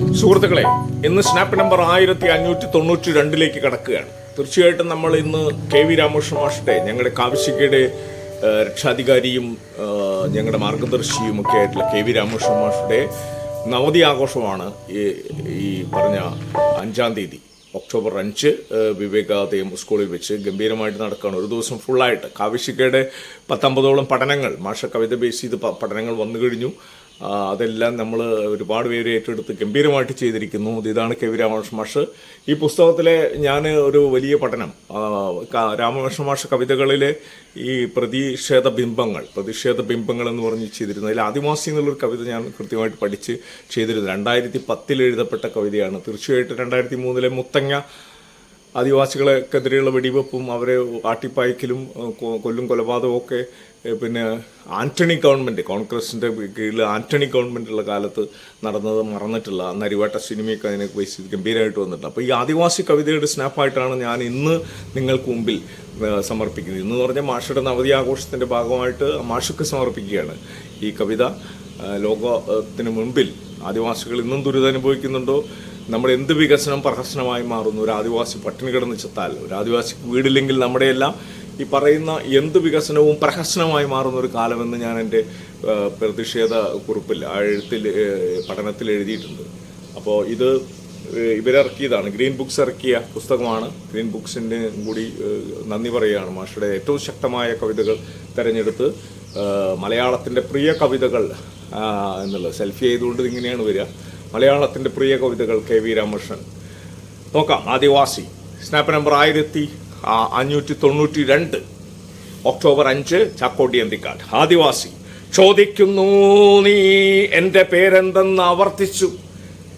സുഹൃത്തുക്കളെ ഇന്ന് snap number ആയിരത്തി അഞ്ഞൂറ്റി തൊണ്ണൂറ്റി രണ്ടിലേക്ക് കടക്കുകയാണ്. തീർച്ചയായിട്ടും നമ്മൾ ഇന്ന് കെ വി രാമകൃഷ്ണ മാഷിന്റെ ഞങ്ങളുടെ കാവശ്യക്കയുടെ രക്ഷാധികാരിയും ഞങ്ങളുടെ മാർഗദർശിയും ഒക്കെ ആയിട്ടുള്ള കെ വി രാമകൃഷ്ണ മാഷിന്റെ നവതി ആഘോഷമാണ് ഈ ഈ പറഞ്ഞ അഞ്ചാം തീയതി ഒക്ടോബർ അഞ്ച് വിവേകാദയം സ്കൂളിൽ വെച്ച് ഗംഭീരമായിട്ട് നടക്കുകയാണ്. ഒരു ദിവസം ഫുള്ളായിട്ട് കാവശ്യക്കയുടെ പത്തൊമ്പതോളം പഠനങ്ങൾ മാഷ കവിത ബേസ് ചെയ്ത് പഠനങ്ങൾ വന്നു കഴിഞ്ഞു. അതെല്ലാം നമ്മൾ ഒരുപാട് പേര് ഏറ്റെടുത്ത് ഗംഭീരമായിട്ട് ചെയ്തിരിക്കുന്നു. ഇത് ഇതാണ് കെ വി രാമകൃഷ്ണ മാഷ്. ഈ പുസ്തകത്തിലെ ഞാൻ ഒരു വലിയ പഠനം രാമകൃഷ്ണ മാഷ് കവിതകളിലെ ഈ പ്രതിഷേധ ബിംബങ്ങൾ പ്രതിഷേധ ബിംബങ്ങൾ എന്ന് പറഞ്ഞ് ചെയ്തിരുന്നത്. അതിൽ ആദിവാസി എന്നുള്ളൊരു കവിത ഞാൻ കൃത്യമായിട്ട് പഠിച്ച് ചെയ്തിരുന്നു. രണ്ടായിരത്തി പത്തിൽ എഴുതപ്പെട്ട കവിതയാണ്. തീർച്ചയായിട്ടും രണ്ടായിരത്തി മൂന്നിലെ മുത്തങ്ങ ആദിവാസികളെക്കെതിരെയുള്ള വെടിവെപ്പും അവരെ ആട്ടിപ്പായ്ക്കലും കൊല്ലും കൊലപാതകവും ഒക്കെ പിന്നെ ആന്റണി ഗവൺമെന്റ് കോൺഗ്രസിന്റെ കീഴിൽ ആന്റണി ഗവൺമെന്റുള്ള കാലത്ത് നടന്നത് മറന്നിട്ടില്ല. അന്ന് അരിവാട്ട സിനിമയൊക്കെ അതിനെ ചെയ്ത് ഗംഭീരമായിട്ട് വന്നിട്ടുണ്ട്. അപ്പോൾ ഈ ആദിവാസി കവിതയുടെ സ്നാപ്പായിട്ടാണ് ഞാൻ ഇന്ന് നിങ്ങൾക്ക് മുമ്പിൽ സമർപ്പിക്കുന്നത്. ഇന്ന് പറഞ്ഞാൽ മാഷയുടെ നവതി ആഘോഷത്തിന്റെ ഭാഗമായിട്ട് മാഷക്ക് സമർപ്പിക്കുകയാണ് ഈ കവിത. ലോകത്തിന് മുൻപിൽ ആദിവാസികൾ ഇന്നും ദുരിതമനുഭവിക്കുന്നുണ്ടോ നമ്മൾ എന്ത് വികസനം പ്രഹസനമായി മാറുന്നു? ഒരു ആദിവാസി പട്ടിണി കിടന്ന് ചത്താൽ ഒരു ആദിവാസി വീടില്ലെങ്കിൽ നമ്മുടെയെല്ലാം ഈ പറയുന്ന എന്ത് വികസനവും പ്രഹസനമായി മാറുന്ന ഒരു കാലമെന്ന് ഞാൻ എന്റെ പ്രതിഷേധ കുറിപ്പിൽ ആ എഴുത്തിൽ പഠനത്തിൽ എഴുതിയിട്ടുണ്ട്. അപ്പോൾ ഇത് ഇവരിറക്കിയതാണ്. ഗ്രീൻ ബുക്സ് ഇറക്കിയ പുസ്തകമാണ്. ഗ്രീൻ ബുക്സിന്റെ കൂടി നന്ദി പറയുകയാണ്. മാഷയുടെ ഏറ്റവും ശക്തമായ കവിതകൾ തിരഞ്ഞെടുത്ത് മലയാളത്തിന്റെ പ്രിയ കവിതകൾ എന്നുള്ളത്. സെൽഫി ചെയ്തുകൊണ്ട് ഇങ്ങനെയാണ് വരിക. മലയാളത്തിന്റെ പ്രിയ കവിതകൾ കെ വി രാമകൃഷ്ണൻ. നോക്കാം. ആദിവാസി. സ്നാപ്പ് നമ്പർ ആയിരത്തി അഞ്ഞൂറ്റി തൊണ്ണൂറ്റി രണ്ട് ഒക്ടോബർ അഞ്ച് ചാക്കോടി അന്തിക്കാട്. ആദിവാസി ചോദിക്കുന്നു നീ എന്റെ പേരെന്തെന്ന് ആവർത്തിച്ചു?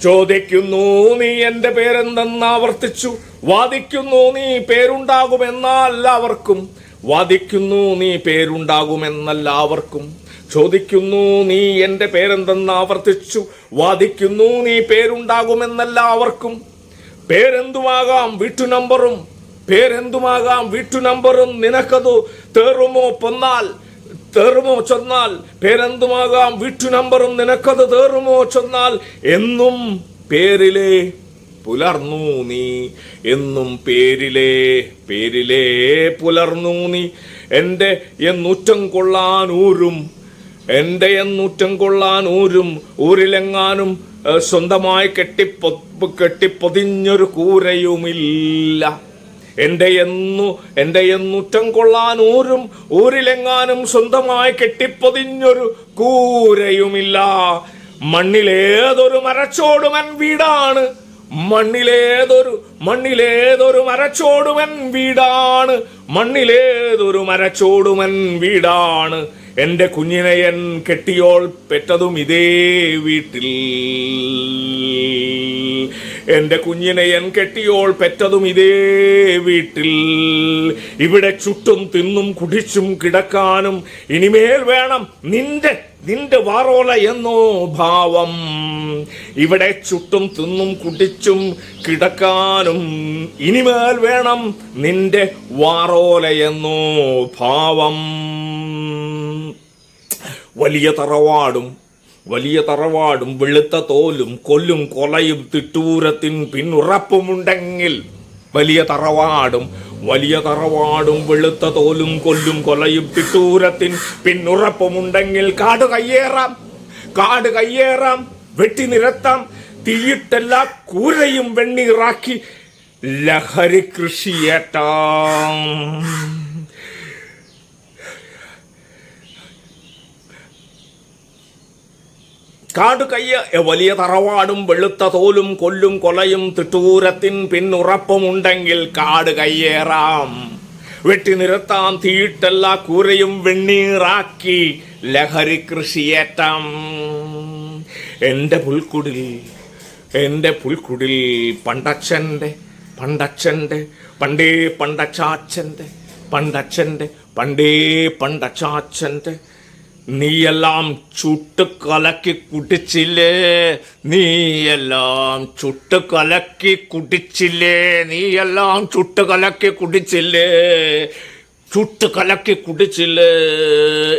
ചോദിക്കുന്നു നീ എന്റെ പേരെന്തെന്ന് ആവർത്തിച്ചു? വാദിക്കുന്നു നീ പേരുണ്ടാകുമെന്നെല്ലാവർക്കും വാദിക്കുന്നു നീ പേരുണ്ടാകുമെന്നെല്ലാവർക്കും. ചോദിക്കുന്നു നീ എന്റെ പേരെന്തെന്ന് ആവർത്തിച്ചു? വാദിക്കുന്നു നീ പേരുണ്ടാകുമെന്നെല്ലാവർക്കും പേരെന്തുമാകാം വീട്ടു നമ്പറും പേരെന്തുമാകാം? വീട്ടു നമ്പറും നിനക്കതു തേറുമോ പൊന്നാൽ തേറുമോ ചൊന്നാൽ? പേരെന്തുമാകാം? വീട്ടു നമ്പറും നിനക്കത് തേറുമോ ചൊന്നാൽ? എന്നും പേരിലെ പുലർന്നു നീ. എന്നും പേരിലെ പേരിലെ പുലർന്നു നീ. എന്റെ എന്നൂറ്റം കൊള്ളാൻ ഊരും. എന്റെ എന്നൂറ്റം കൊള്ളാൻ ഊരും. ഊരിലെങ്ങാനും സ്വന്തമായി കെട്ടിപ്പൊ കെട്ടിപ്പൊതിഞ്ഞൊരു കൂരയുമില്ല. എന്റെ എന്നു എന്റെ എന്നുറ്റം കൊള്ളാൻ ഊരും ഊരിലെങ്ങാനും സ്വന്തമായി കെട്ടിപ്പൊതിഞ്ഞൊരു കൂരയുമില്ല. മണ്ണിലേതൊരു മരച്ചോടുമൻ വീടാണ്. മണ്ണിലേതൊരു മണ്ണിലേതൊരു മരച്ചോടുമൻ വീടാണ്. മണ്ണിലേതൊരു മരച്ചോടുമൻ വീടാണ്. എന്റെ കുഞ്ഞിനെയൻ കെട്ടിയോൾ പെറ്റതും ഇതേ വീട്ടിൽ. എന്റെ കുഞ്ഞിനെയൻ കെട്ടിയോൾ പെറ്റതും ഇതേ വീട്ടിൽ. ഇവിടെ ചുട്ടും തിന്നും കുടിച്ചും കിടക്കാനും ഇനിമേൽ വേണം നിന്റെ നിന്റെ വാറോല എന്നോ ഭാവം. ഇവിടെ ചുട്ടും തിന്നും കുടിച്ചും കിടക്കാനും ഇനിമേൽ വേണം നിന്റെ വാറോല എന്നോ ഭാവം. വലിയ തറവാടും വലിയ തറവാടും വെളുത്ത തോലും കൊല്ലും കൊലയും തിട്ടൂരത്തിൻ പിന്നുറപ്പുമുണ്ടെങ്കിൽ വലിയ തറവാടും വലിയ തറവാടും വെളുത്ത തോലും കൊല്ലും കൊലയും തിട്ടൂരത്തിൻ പിന്നുറപ്പുമുണ്ടെങ്കിൽ കാട് കയ്യേറാം കാട് കയ്യേറാം വെട്ടി നിരത്താം തീയിട്ടെല്ലാ കൂരയും വെണ്ണീറാക്കി ലഹരി കൃഷിയേറ്റാം. കാട് കയ്യ വലിയ തറവാടും വെളുത്ത തോലും കൊല്ലും കൊലയും തിട്ടൂരത്തിൻ പിന്നുറപ്പുമുണ്ടെങ്കിൽ കാട് കയ്യേറാം. വെട്ടി നിരത്താം തീയിട്ടെല്ലാ കൂരയും വെണ്ണീറാക്കി ലഹരി കൃഷിയേറ്റാം. എന്റെ പുൽക്കുടിൽ എന്റെ പുൽക്കുടിൽ പണ്ടച്ഛന്റെ പണ്ടച്ഛന്റെ പണ്ടേ പണ്ടച്ചാച്ചന്റെ പണ്ടച്ഛന്റെ പണ്ടേ പണ്ടച്ചാച്ചന്റെ നീയെല്ലാം ചുട്ട് കലക്കി കുടിച്ചില്ലേ? നീയെല്ലാം ചുട്ട് കലക്കി കുടിച്ചില്ലേ? നീയെല്ലാം ചുട്ട് കലക്കി കുടിച്ചില്ലേ? ചുട്ട് കലക്കി കുടിച്ചില്ലേ?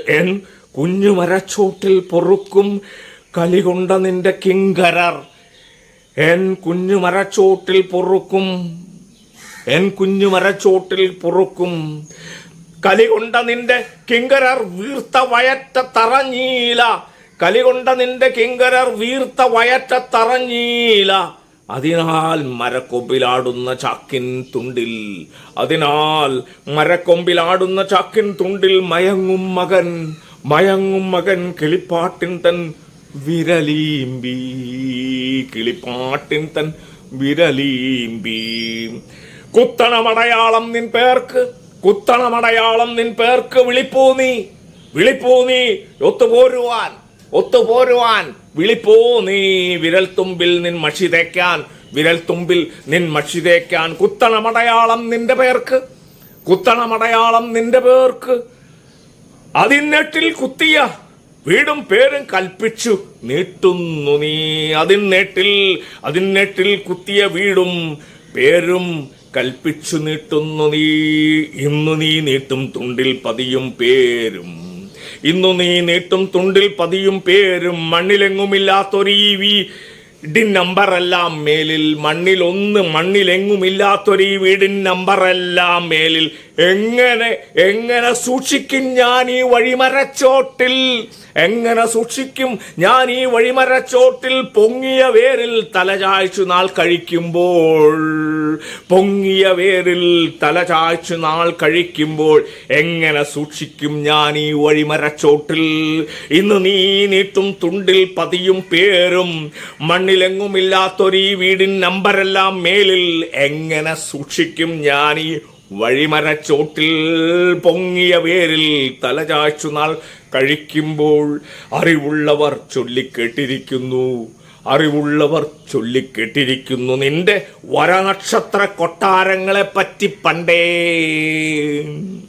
എൻ കുഞ്ഞു മരച്ചോട്ടിൽ പൊറുക്കും കലികൊണ്ട നിന്റെ കിങ്കരർ. എൻ കുഞ്ഞു മരച്ചോട്ടിൽ പൊറുക്കും എൻ കുഞ്ഞു മരച്ചോട്ടിൽ പൊറുക്കും കലികൊണ്ട നിന്റെ കിങ്കരർ വീർത്ത വയറ്റ തറഞ്ഞീല. കലികൊണ്ട നിന്റെ കിങ്കരർ വീർത്ത വയറ്റ തറഞ്ഞീല. അതിനാൽ മരക്കൊമ്പിലാടുന്ന ചാക്കിൻ തുണ്ടിൽ അതിനാൽ മരക്കൊമ്പിലാടുന്ന ചാക്കിൻ തുണ്ടിൽ മയങ്ങും മകൻ മയങ്ങും മകൻ കിളിപ്പാട്ടിൻ തൻ വിരലീമ്പി. കിളിപ്പാട്ടിൻ തൻ വിരലീമ്പി. കുത്തണമടയാളം നിൻ പേർക്ക് കുത്തണമടയാളം നിൻ പേർക്ക് വിളിപ്പൂ നീ. വിളിപ്പൂ നീ. ഒത്തുപോരുവാൻ. ഒത്തുപോരുവാൻ. വിളിപ്പൂ നീ. വിരൽത്തുമ്പിൽ നിൻ മഷി തേക്കാൻ. വിരൽത്തുമ്പിൽ നിൻ മഷി തേക്കാൻ. കുത്തണമടയാളം നിന്റെ പേർക്ക്. കുത്തണമടയാളം നിന്റെ പേർക്ക്. അതിനെട്ടിൽ കുത്തിയ വീടും പേരും കൽപ്പിച്ചു നീട്ടുന്നു നീ. അതിനെട്ടിൽ അതിനെട്ടിൽ കുത്തിയ വീടും പേരും കൽപ്പിച്ചു നീട്ടുന്നു നീ ഇന്നു നീ നീട്ടും തുണ്ടിൽ പതിയും പേരും. ഇന്നു നീ നീട്ടും തുണ്ടിൽ പതിയും പേരും. മണ്ണിലെങ്ങുമില്ലാത്തൊരീ വീടിൻ നമ്പറെല്ലാം മേലിൽ മണ്ണിൽ ഒന്ന് മണ്ണിലെങ്ങുമില്ലാത്തൊരീ വീടിൻ നമ്പറെല്ലാം മേലിൽ. എങ്ങനെ എങ്ങനെ സൂക്ഷിക്കും ഞാൻ ഈ വഴിമരച്ചോട്ടിൽ? എങ്ങനെ സൂക്ഷിക്കും ഞാൻ ഈ വഴിമരച്ചോട്ടിൽ? പൊങ്ങിയ വേരിൽ തലചായ്ച്ചു നാൾ കഴിക്കുമ്പോൾ പൊങ്ങിയ വേരിൽ തലചായ്ച്ചു നാൾ കഴിക്കുമ്പോൾ എങ്ങനെ സൂക്ഷിക്കും ഞാൻ ഈ വഴിമരച്ചോട്ടിൽ? ഇന്ന് നീ നീട്ടും തുണ്ടിൽ പതിയും പേരും മണ്ണിലെങ്ങുമില്ലാത്തൊരീ വീടിൻ നമ്പരെല്ലാം മേലിൽ എങ്ങനെ സൂക്ഷിക്കും ഞാൻ ഈ വഴിമരച്ചോട്ടിൽ പൊങ്ങിയ വേരിൽ തലചാഴ്ചു നാൾ കഴിക്കുമ്പോൾ അറിവുള്ളവർ ചൊല്ലിക്കേട്ടിരിക്കുന്നു. അറിവുള്ളവർ ചൊല്ലിക്കേട്ടിരിക്കുന്നു. നിന്റെ വരനക്ഷത്ര കൊട്ടാരങ്ങളെ പറ്റി പണ്ടേ.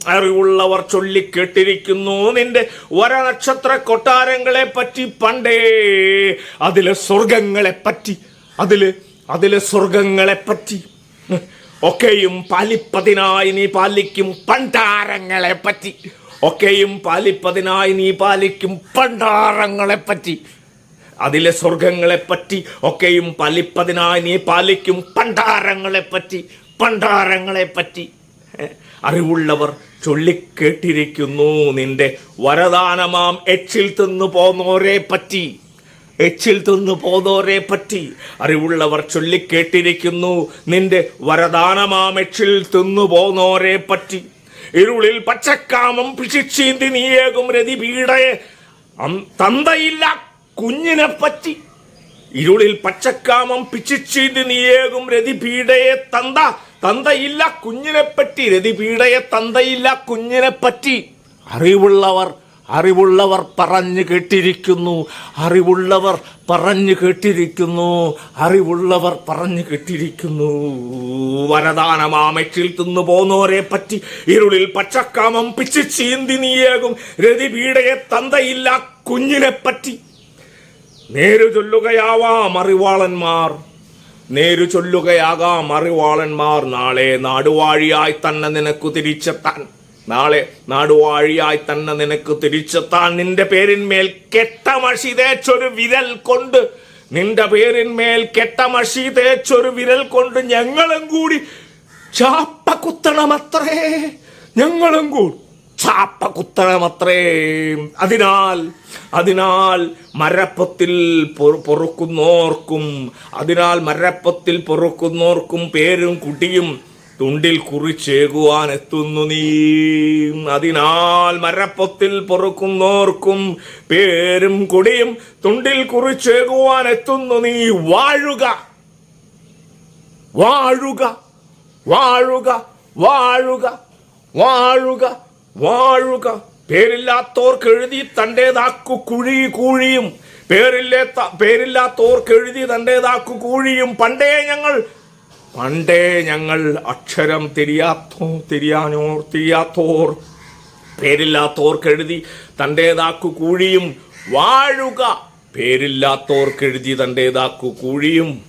അറിവുള്ളവർ ചൊല്ലിക്കേട്ടിരിക്കുന്നു. നിന്റെ വരനക്ഷത്ര കൊട്ടാരങ്ങളെ പറ്റി പണ്ടേ അതിലെ സ്വർഗങ്ങളെ പറ്റി അതിൽ അതിലെ സ്വർഗങ്ങളെ പറ്റി. ഒക്കെയും പാലിപ്പതിനായി നീ പാലിക്കും പണ്ടാരങ്ങളെ പറ്റി. ഒക്കെയും പാലിപ്പതിനായി നീ പാലിക്കും പണ്ടാരങ്ങളെ പറ്റി. അതിലെ സ്വർഗങ്ങളെ പറ്റി ഒക്കെയും പാലിപ്പതിനായി നീ പാലിക്കും പണ്ടാരങ്ങളെ പറ്റി പണ്ടാരങ്ങളെ പറ്റി. അറിവുള്ളവർ ചൊല്ലിക്കേട്ടിരിക്കുന്നു നിന്റെ വരദാനമാം എച്ചിൽ തിന്നു പോന്നോരെ പറ്റി എച്ചിൽ തിന്നു പോന്നോരെ പറ്റി. അറിവുള്ളവർ ചൊല്ലിക്കേട്ടിരിക്കുന്നു നിന്റെ വരദാനമാം എച്ചിൽ തിന്നു പോന്നോരെ പറ്റി. ഇരുളിൽ പച്ചക്കാമം പിശിച്ചീന്തി നീയേകും രതി പീടയെ തന്തയില്ല കുഞ്ഞിനെ പറ്റി. ഇരുളിൽ പച്ചക്കാമം പിച്ചിച്ചീന്തി നീയേകും രതി രതിപീഡയെ തന്ത തന്തയില്ല കുഞ്ഞിനെപ്പറ്റി രതിപീഡയെ തന്തയില്ല കുഞ്ഞിനെ പറ്റി അറിവുള്ളവർ അറിവുള്ളവർ പറഞ്ഞു കേട്ടിരിക്കുന്നു. അറിവുള്ളവർ പറഞ്ഞു കേട്ടിരിക്കുന്നു. അറിവുള്ളവർ പറഞ്ഞു കേട്ടിരിക്കുന്നു. വരദാനമാമച്ചിൽ തിന്നു പോന്നോരെ പറ്റി ഇരുളിൽ പച്ചക്കാമം പിച്ച് ചീന്തി നീയേകും. രതിപീഡയെ തന്തയില്ല കുഞ്ഞിനെ പറ്റി നേരു ചൊല്ലുകയാവാം അറിവാളന്മാർ. നേരു ചൊല്ലുകയാകാം അറിവാളന്മാർ. നാളെ നാടുവാഴിയായി തന്നെ നിനക്കു തിരിച്ചെത്താൻ. നാളെ നാടുവാഴിയായി തന്നെ നിനക്ക് തിരിച്ചെത്താൻ നിന്റെ പേരിന്മേൽ കെട്ടമഷി തേച്ചൊരു വിരൽ കൊണ്ട്. നിന്റെ പേരിന്മേൽ കെട്ടമഷി തേച്ചൊരു വിരൽ കൊണ്ട് ഞങ്ങളും കൂടി ചാപ്പ കുത്തണമത്രേ. ഞങ്ങളും കൂടി ചാപ്പ കുത്തണമത്രേ. അതിനാൽ അതിനാൽ മരപ്പത്തിൽ പൊറു- പൊറുക്കുന്നോർക്കും അതിനാൽ മരപ്പത്തിൽ പൊറുക്കുന്നോർക്കും പേരും കുട്ടിയും തുണ്ടിൽ കുറിച്ചേകുവാൻ എത്തുന്നു നീ. അതിനാൽ മരപ്പത്തിൽ പൊറുക്കുന്നോർക്കും പേരും കുടിയും തുണ്ടിൽ കുറിച്ചേകുവാൻ എത്തുന്നു നീ. വാഴുക. വാഴുക. വാഴുക. വാഴുക. വാഴുക. വാഴുക. പേരില്ലാത്തോർക്ക് എഴുതി തന്റെതാക്കു കുഴി കൂഴിയും. പേരില്ലാത്ത പേരില്ലാത്തോർക്ക് എഴുതി തന്റെതാക്കു കൂഴിയും. പണ്ടേ ഞങ്ങൾ പണ്ടേ ഞങ്ങൾ അക്ഷരം തിരിയാത്തോ തിരിയാനോർ തിരിയാത്തോർ പേരില്ലാത്തോർക്ക് എഴുതി തന്റെതാക്കു കൂഴിയും. വാഴുക. പേരില്ലാത്തോർക്ക് എഴുതി തന്റെതാക്കു കൂഴിയും.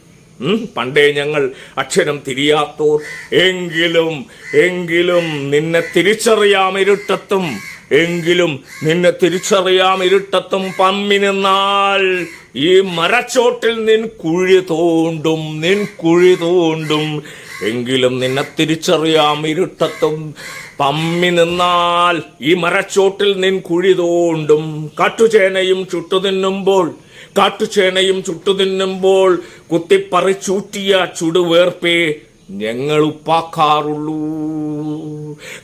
പണ്ടേ ഞങ്ങൾ അക്ഷരം തിരിയാത്തോർ. എങ്കിലും എങ്കിലും നിന്നെ തിരിച്ചറിയാം ഇരുട്ടത്തും എങ്കിലും നിന്നെ തിരിച്ചറിയാം ഇരുട്ടത്തും പമ്മി നിന്നാൽ ഈ മരച്ചോട്ടിൽ നിൻ കുഴി തോണ്ടും നിൻ കുഴി തോണ്ടും എങ്കിലും നിന്നെ തിരിച്ചറിയാം ഇരുട്ടത്തും പമ്മി നിന്നാൽ ഈ മരച്ചോട്ടിൽ നിൻ കുഴി തോണ്ടും. കാട്ടുചേനയും ചുട്ടുതിന്നുമ്പോൾ കാട്ടുചേനയും ചുട്ടുതിന്നുമ്പോൾ കുത്തിപ്പറിച്ചൂറ്റിയ ചുടുവേർപ്പേ ഞങ്ങൾ ഉപ്പാക്കാറുള്ളൂ.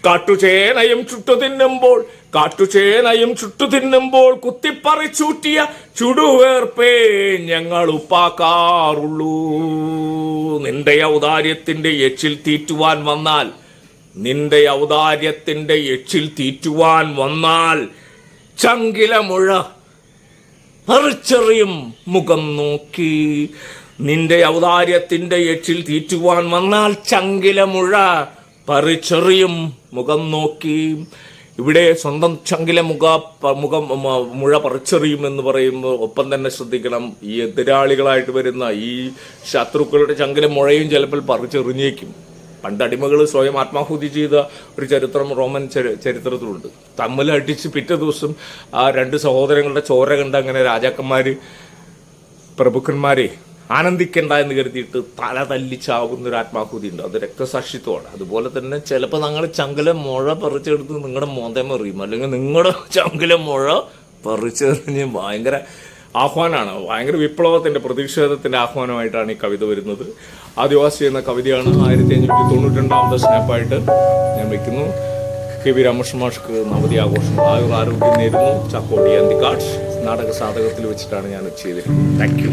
കാട്ടുചേനയും ചുട്ടുതിന്നുമ്പോൾ കാട്ടുചേനയും ചുട്ടുതിന്നുമ്പോൾ കുത്തിപ്പറിച്ചൂറ്റിയ ചുടുവേർപ്പേ ഞങ്ങൾ ഉപ്പാക്കാറുള്ളൂ. നിന്റെ ഔദാര്യത്തിന്റെ എച്ചിൽ തീറ്റുവാൻ വന്നാൽ നിന്റെ ഔദാര്യത്തിന്റെ എച്ചിൽ തീറ്റുവാൻ വന്നാൽ ചങ്കിലമുഴ പറിച്ചെറിയും മുഖം നോക്കി. നിന്റെ ഔദാര്യത്തിന്റെ എച്ചിൽ തീറ്റുവാൻ വന്നാൽ ചങ്കില മുഴ പറിച്ചെറിയും മുഖം നോക്കി. ഇവിടെ സ്വന്തം ചങ്കില മുഖ മുഖം മുഴ പറിച്ചെറിയും എന്ന് പറയുമ്പോൾ ഒപ്പം തന്നെ ശ്രദ്ധിക്കണം ഈ എതിരാളികളായിട്ട് വരുന്ന ഈ ശത്രുക്കളുടെ ചങ്കില മുഴയും ചിലപ്പോൾ പറിച്ചെറിഞ്ഞേക്കും. പണ്ട് അടിമകൾ സ്വയം ആത്മാഹുതി ചെയ്ത ഒരു ചരിത്രം റോമൻ ചരിത്രത്തിലുണ്ട്. ചരിത്രത്തിലുണ്ട് തമ്മിലടിച്ച് പിറ്റേ ദിവസം ആ രണ്ട് സഹോദരങ്ങളുടെ ചോര കണ്ട് അങ്ങനെ രാജാക്കന്മാർ പ്രഭുക്കന്മാരെ ആനന്ദിക്കണ്ട എന്ന് കരുതിയിട്ട് തല തല്ലി ചാവുന്ന ഒരു ആത്മാഹുതി ഉണ്ട്. അത് രക്തസാക്ഷിത്വമാണ്. അതുപോലെ തന്നെ ചിലപ്പോൾ ഞങ്ങൾ ചങ്കല മുഴ പറിച്ചെടുത്ത് നിങ്ങളുടെ മോന്തം എറിയും അല്ലെങ്കിൽ നിങ്ങളുടെ ചങ്കല മുഴ പറിച്ചെറിഞ്ഞ് ഭയങ്കര ആഹ്വാനമാണ് ഭയങ്കര വിപ്ലവത്തിന്റെ പ്രതിഷേധത്തിന്റെ ആഹ്വാനമായിട്ടാണ് ഈ കവിത വരുന്നത്. ആദിവാസി എന്ന കവിതയാണ് ആയിരത്തി അഞ്ഞൂറ്റി തൊണ്ണൂറ്റി രണ്ടാമത്തെ സ്നാപ്പായിട്ട് ഞാൻ വയ്ക്കുന്നു കെ വി രാമകൃഷ്ണ മാഷ്ക്ക് നവതി ആഘോഷം. ആയുർ ആരോഗ്യം നേരുന്നു. ചക്കോടി അന്തിക്കാട് നാടക സാധകത്തിൽ വെച്ചിട്ടാണ് ഞാൻ ചെയ്തിരിക്കുന്നത്. Thank you